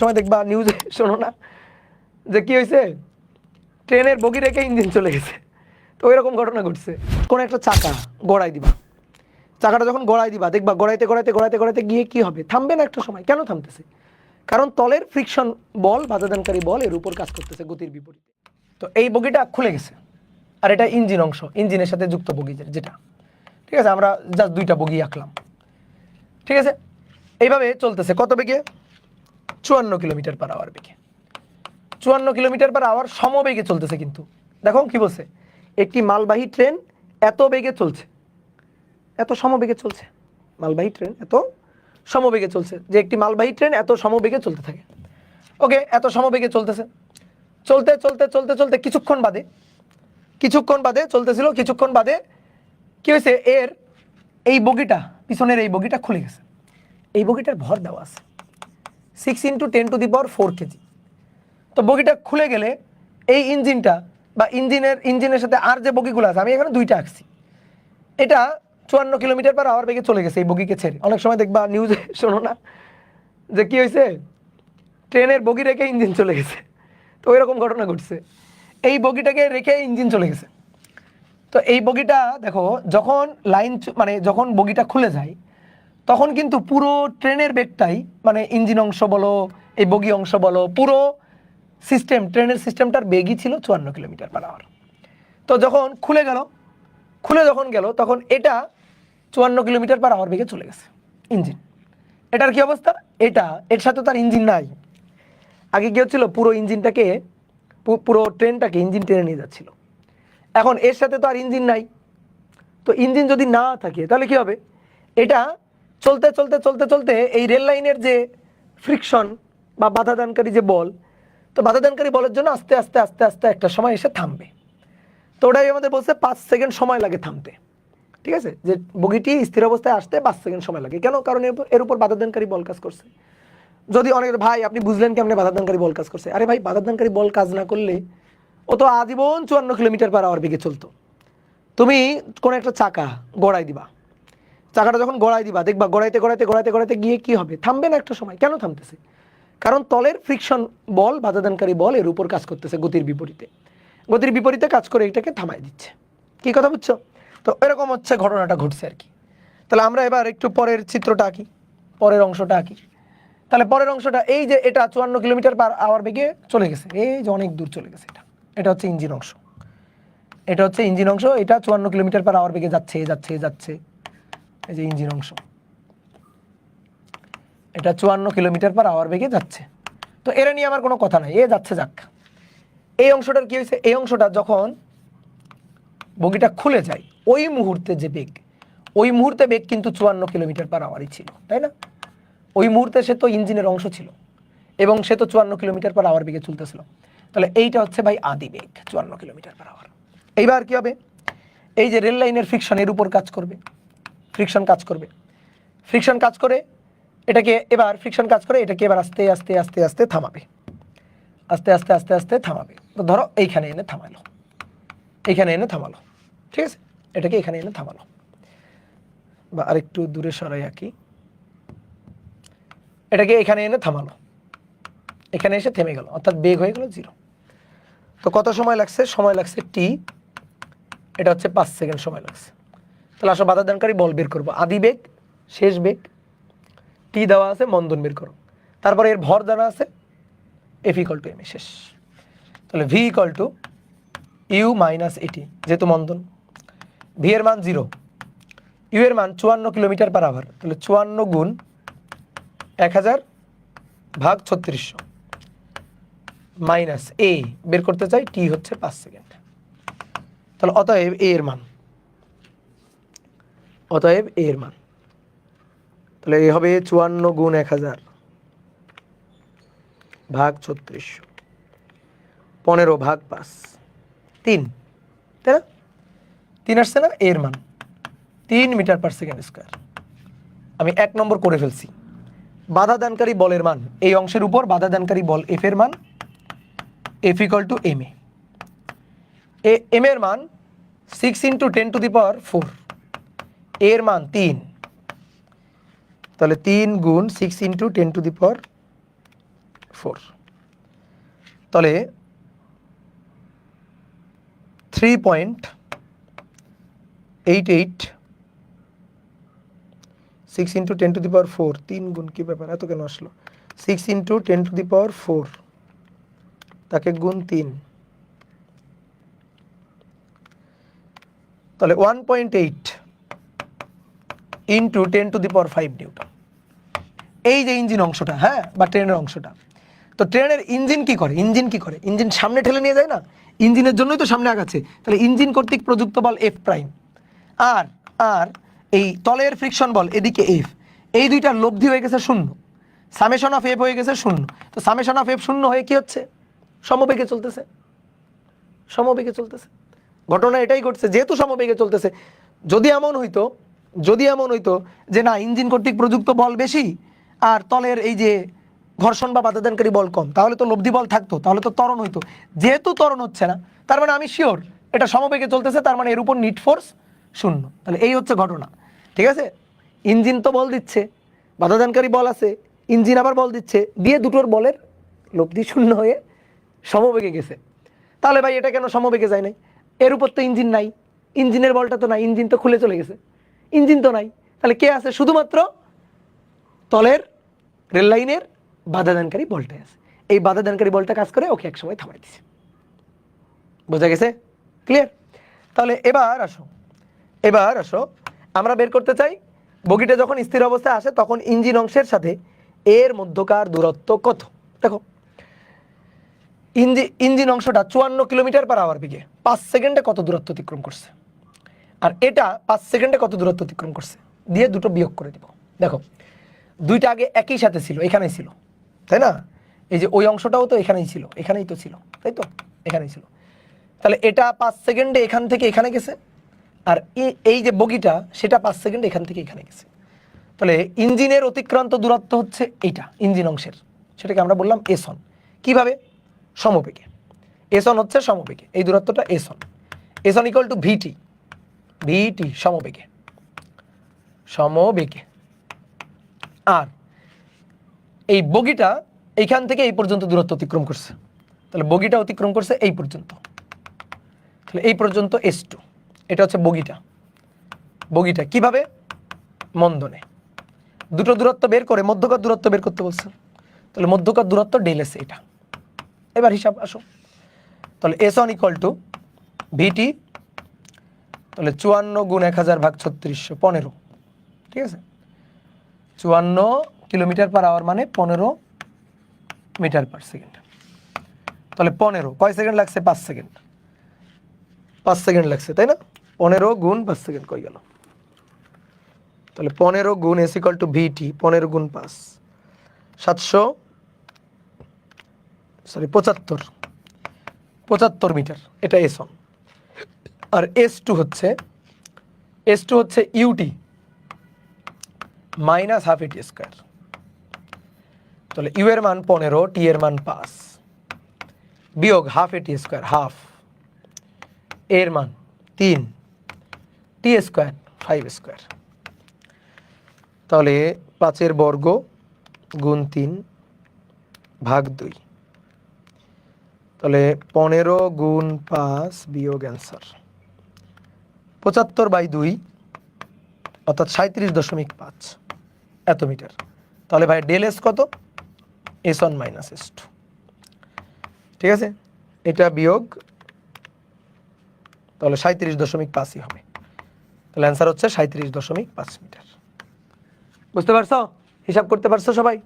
সময় দেখবা নিউজে শোনো না, যে কি হয়েছে ট্রেনের বগি রেখে ইঞ্জিন চলে গেছে। তো ওই রকম ঘটনা ঘটছে। কোন একটা চাকা গড়াই দিবা। চাকাটা যখন গড়াই দিবা, দেখবা গড়াইতে গড়াইতে গড়াইতে গড়াইতে গিয়ে কি হবে? থামবে না একটা সময়। কেন থামতেছে? কারণ তলের ফ্রিকশন বল, বাধাদানকারী বল, এর উপর কাজ করতেছে গতির বিপরীতে। তো এই বগিটা খুলে গেছে। আর এটা ইঞ্জিন অংশ। ইঞ্জিনের সাথে যুক্ত বগি যেটা। ঠিক আছে? আমরা জাস্ট দুইটা বগি আঁকলাম। ঠিক আছে? এইভাবে চলতেছে। কত বেগে? চুয়ান্ন কিলোমিটার পার আওয়ার বেগে। চুয়ান্ন কিলোমিটার পার আওয়ার সমবেগে চলতেছে কিন্তু। দেখো কি বলছে? একটি মালবাহী ট্রেন এত বেগে চলছে। এত সমবেগে চলছে। মালবাহী ট্রেন এত সমবেগে চলছে যে একটি মালবাহী ট্রেন এত সমবেগে চলতে থাকে। ওকে, এত সমবেগে চলতেছে। চলতে চলতে চলতে চলতে কিছুক্ষণ বাদে কিছুক্ষণ বাদে চলতেছিল, কিছুক্ষণ বাদে কি হয়েছে? এর এই বগিটা, পিছনের এই বগিটা খুলে গেছে। এই বগিটার ভর দেওয়া আছে। Six into ten to the power four KG তো বগিটা খুলে গেলে এই ইঞ্জিনটা বা ইঞ্জিনের ইঞ্জিনের সাথে আর যে বগিগুলো আছে, আমি এখানে দুইটা আঁকছি। এটা চুয়ান্ন কিলোমিটার পার আওয়ার বেগে চলে গেছে এই বগিকে ছেড়ে। অনেক সময় দেখবা নিউজে শোনো না যে কি হয়েছে? ট্রেনের বগি রেখে ইঞ্জিন চলে গেছে। তো ওই রকম ঘটনা ঘটছে। এই বগিটাকে রেখে ইঞ্জিন চলে গেছে। তো এই বগিটা দেখো, যখন লাইন মানে যখন বগিটা খুলে যায় তখন কিন্তু পুরো ট্রেনের বেগটাই মানে ইঞ্জিন অংশ বলো, এই বগি অংশ বলো, পুরো সিস্টেম ট্রেনের সিস্টেমটার বেগই ছিল চুয়ান্ন কিলোমিটার পার আওয়ার তো যখন খুলে গেল, খুলে যখন গেল, তখন এটা চুয়ান্ন কিলোমিটার পার আওয়ার বেগে চলে গেছে, ইঞ্জিন। এটার কি অবস্থা? এটা, এর সাথে তার ইঞ্জিন নাই। আগে কি হচ্ছিল, পুরো ইঞ্জিনটাকে পুরো ট্রেনটাকে ইঞ্জিন টেনে নিয়ে যাচ্ছিল। এখন এর সাথে তো আর ইঞ্জিন নাই। তো ইঞ্জিন যদি না থাকে, তাহলে কি হবে? এটা চলতে চলতে চলতে চলতে এই রেল লাইনের যে ফ্রিকশন বা বাধাদানকারী যে বল, তো বাধাদানকারী বলের জন্য আস্তে আস্তে আস্তে আস্তে একটা সময় এসে থামবে। তো ওটাই আমাদের বলছে পাঁচ সেকেন্ড সময় লাগে থামতে। ঠিক আছে? যে বগিটি স্থির অবস্থায় আসতে পাঁচ সেকেন্ড সময় লাগে। কেন? কারণ এর উপর- বাধাদানকারী বল কাজ করছে। যদি অনেক, ভাই, আপনি বুঝলেন কেমনে বাধাদানকারী বল কাজ করছে? আরে ভাই, বাধাদানকারী বল কাজ না করলে ও তো আজীবন চুয়ান্ন কিলোমিটার পার আওয়ার বেগে চলতো। তুমি কোন একটা চাকা গড়াই দিবা। চাকাটা যখন গড়াই দিবা, দেখবা গড়াইতে গড়াইতে গড়াইতে গড়াইতে গিয়ে কি হবে? থামবে না একটা সময়। কেন থামতেছে? কারণ তলের ফ্রিকশন বল বাধাদানকারী বল এর উপর কাজ করতেছে গতির বিপরীতে। গতির বিপরীতে কাজ করে এটাকে থামাই দিচ্ছে। কি কথা বুঝছ? তো এরকম হচ্ছে ঘটনাটা ঘটছে আর কি। তাহলে আমরা এবার একটু পরের চিত্রটা আঁকি, পরের অংশটা আঁকি। তাহলে পরের অংশটা এই যে এটা চুয়ান্ন কিলোমিটার পার আওয়ার বেগে চলে গেছে। এই যে অনেক দূর চলে গেছে এটা। এটা হচ্ছে ইঞ্জিন অংশ। এটা হচ্ছে ইঞ্জিন অংশ, এটা চুয়ান্ন কিলোমিটার পার আওয়ার বেগে যাচ্ছে যাচ্ছে যাচ্ছে। এই যে ইঞ্জিন অংশ। এটা চুয়ান্ন কিলোমিটার পার আওয়ার বেগে যাচ্ছে। তো এরা নিয়ে আমার কোনো কথা নাই, এ যাচ্ছে যাক। এই অংশটার কি হয়েছে? এই অংশটা যখন বগিটা খুলে যায়, ওই মুহূর্তে যে বেগ, ওই মুহূর্তে বেগ কিন্তু চুয়ান্ন কিলোমিটার পার আওয়ারই ছিল, তাই না? ওই মুহূর্তে সে তো ইঞ্জিনের অংশ ছিল, এবং সে তো চুয়ান্ন কিলোমিটার পার আওয়ার বেগে চলতেছিল। তাহলে এইটা হচ্ছে ভাই আদি বেগ, চুয়ান্ন কিলোমিটার পার আওয়ার এইবার কি হবে? এই যে রেল লাইনের ফিকশন এর উপর কাজ করবে। ফ্রিকশন কাজ করবে। ফ্রিকশন কাজ করে এটাকে এবার ফ্রিকশন কাজ করে এটাকে এবার আস্তে আস্তে আস্তে আস্তে থামাবে। আস্তে আস্তে আস্তে আস্তে থামাবে। তো ধরো এইখানে এনে থামালো। এইখানে এনে থামালো। ঠিক আছে? এটাকে এখানে এনে থামালো। বা আরেকটু দূরে সরাই আঁকি। এটাকে এখানে এনে থামালো। এখানে এসে থেমে গেল। অর্থাৎ বেগ হয়ে গেল জিরো তো কত সময় লাগছে? সময় লাগছে টি এটা হচ্ছে পাঁচ সেকেন্ড সময় লাগছে। তাহলে আসো বাধা দানকারী বল বের করব। আদি বেগ, শেষ বেগ, টি দেওয়া আছে, মন্দন বের করো। তারপরে এর ভর দেওয়া আছে এফ ইকল টু এম শেষ। তাহলে V equal to U minus at যেহেতু মন্দন। ভি এর মান জিরো ইউ এর মান চুয়ান্ন কিলোমিটার পার আওয়ার তাহলে চুয়ান্ন গুণ এক হাজার ভাগ ছত্রিশশো মাইনাস এ বের করতে চাই টি হচ্ছে পাঁচ সেকেন্ড। তাহলে অতএব এ এর মান। অতএব এর মান। তাহলে এ হবে চুয়ান্ন গুণ এক হাজার ভাগ ছত্রিশ। পনেরো ভাগ পাঁচ। তিন। তাই না? তিন আসছে না? এর মান। তিন মিটার পার সেকেন্ড স্কোয়ার। আমি এক নম্বর করে ফেলছি। বাধা দানকারী বলের মান। এই অংশের উপর বাধা দানকারী বল এফ এর মান। F equal to M A M এর মান six into ten to the power four এর মান তিন। তাহলে তিন গুণ six into ten to the power four তাহলে three point eight eight six into ten to the power four তিন গুণ কী ব্যাপার? এত কেন আসলো? Six into ten to the power four তাকে গুণ তিন। তাহলে one point eight into ten to the power five newton এই যে ইঞ্জিন অংশটা হ্যাঁ? বা ট্রেনের অংশটা। তো ট্রেনের ইঞ্জিন কি করে? ইঞ্জিন কি করে? ইঞ্জিন সামনে ঠেলে নিয়ে যায় না? ইঞ্জিনের জন্যই তো সামনে আগাচ্ছে। তাহলে ইঞ্জিন কর্তৃক প্রযুক্ত বল এফ প্রাইম আর আর এই তলের ফ্রিকশন বল এদিকে এফ এই দুইটার লব্ধি হয়ে গেছে শূন্য। সামেশন অফ এফ হয়ে গেছে শূন্য। তো সামেশন অফ এফ শূন্য হয়ে কি হচ্ছে? সমবেগে চলতেছে। সমবেগে চলতেছে। ঘটনা এটাই ঘটছে। যেহেতু সমবেগে চলতেছে, যদি এমন হইতো যদি এমন হইতো যে না, ইঞ্জিন কর্তৃক প্রযুক্ত বল বেশি আর তলের এই যে ঘর্ষণ বা বাধাদানকারী বল কম, তাহলে তো লব্ধি বল থাকতো, তাহলে তো ত্বরণ হইতো। যেহেতু ত্বরণ হচ্ছে না, তার মানে আমি শিওর এটা সমবেগে চলতেছে, তার মানে এর উপর নিট ফোর্স শূন্য। তাহলে এই হচ্ছে ঘটনা, ঠিক আছে? ইঞ্জিন তো বল দিচ্ছে, বাধাদানকারী বল আছে, ইঞ্জিন আবার বল দিচ্ছে, দিয়ে দুটোর বলের লব্ধি শূন্য হয়ে সমবেগে গেছে। তাহলে ভাই, এটা কেন সমবেগে যায় নাই? এর উপর তো ইঞ্জিন নাই, ইঞ্জিনের বলটা তো নাই, ইঞ্জিন তো খুলে চলে গেছে। ইঞ্জিন তো নাই। তাহলে কে আছে? শুধুমাত্র তলের রেল লাইনের বাধাদানকারী বলটাই আছে। এই বাধাদানকারী বলটা কাজ করে, ওকে একসময় থামাই দিছে। বোঝা গেছে? ক্লিয়ার তাহলে এবার আসো। এবার আসো। আমরা বের করতে চাই, বগিটা যখন স্থির অবস্থায় আসে, তখন ইঞ্জিন অংশের সাথে এর মধ্যকার দূরত্ব কত? দেখো ইঞ্জিন ইঞ্জিন অংশটা চুয়ান্ন কিলোমিটার পার আওয়ার বেগে। পাঁচ সেকেন্ডে কত দূরত্ব অতিক্রম করছে? আর এটা পাঁচ সেকেন্ডে কত দূরত্ব অতিক্রম করছে? দিয়ে দুটো বিয়োগ করে দিব। দেখো, দুইটা আগে একই সাথে ছিল, এখানেই ছিল, তাই না? এই যে ওই অংশটাও তো এখানেই ছিল, এখানেই তো ছিল, তাই তো? এখানেই ছিল। তাহলে এটা পাঁচ সেকেন্ডে এখান থেকে এখানে গেছে, আর এই যে বগিটা, সেটা পাঁচ সেকেন্ডে এখান থেকে এখানে গেছে। তাহলে ইঞ্জিনের অতিক্রান্ত দূরত্ব হচ্ছে এইটা, ইঞ্জিন অংশের, সেটাকে আমরা বললাম এসন। কীভাবে? সমবেগে। এসন হচ্ছে সমবেগে, এই দূরত্বটা এসন। এসন ইকুয়াল টু ভিটি ভিটি সমবেগে। সমবেগে। আর এই বগিটা এইখান থেকে এই পর্যন্ত দূরত্ব অতিক্রম করছে। তাহলে বগিটা অতিক্রম করছে এই পর্যন্ত। তাহলে এই পর্যন্ত এস টু এটা হচ্ছে বগিটা। বগিটা কীভাবে? মন্দনে। দুটো দূরত্ব বের করে মধ্যকার দূরত্ব বের করতে বলছে। তাহলে মধ্যকার দূরত্ব ডেল এস এটা। এবার হিসাব আসো। তাহলে S N equal to VT তাহলে চুয়ান্ন গুণ এক হাজার ভাগ ছত্রিশশো পনেরো। ঠিক আছে? চুয়ান্ন কিলোমিটার পার আওয়ার মানে পনেরো মিটার পার সেকেন্ড। তাহলে পনেরো, কয় সেকেন্ড লাগছে? পাঁচ সেকেন্ড। পাঁচ সেকেন্ড লাগছে, তাই না? পনেরো গুণ পাঁচ সেকেন্ড কই গেল? তাহলে পনেরো গুণ এস ইকাল টু ভিটি পনেরো গুণ পাঁচ। সাতশো সরি পঁচাত্তর। পঁচাত্তর মিটার, এটা এস অন আর এস টু হচ্ছে এস টু হচ্ছে U T minus half at square তাহলে ইউ এর মান পনেরো টি এর মান পাঁচ। বিয়োগ হাফ এটি স্কোয়ার হাফ এর মান তিন টি স্কোয়ার ফাইভ স্কোয়ার তাহলে পাঁচের বর্গ গুণ তিন ভাগ দুই। তাহলে পনেরো গুণ পাঁচ বিয়োগ অ্যান্সার পঁচাত্তর বাই দুই, অর্থাৎ সাঁত্রিশ দশমিক পাঁচ এত মিটার। তাহলে ভাই ডেল এস কত? S one minus S two. ঠিক আছে? এটা বিয়োগ, তাহলে সাঁত্রিশ দশমিক পাঁচই হবে। তাহলে অ্যান্সার হচ্ছে সাঁত্রিশ দশমিক পাঁচ মিটার। বুঝতে পারছ? হিসাব করতে পারছ সবাই?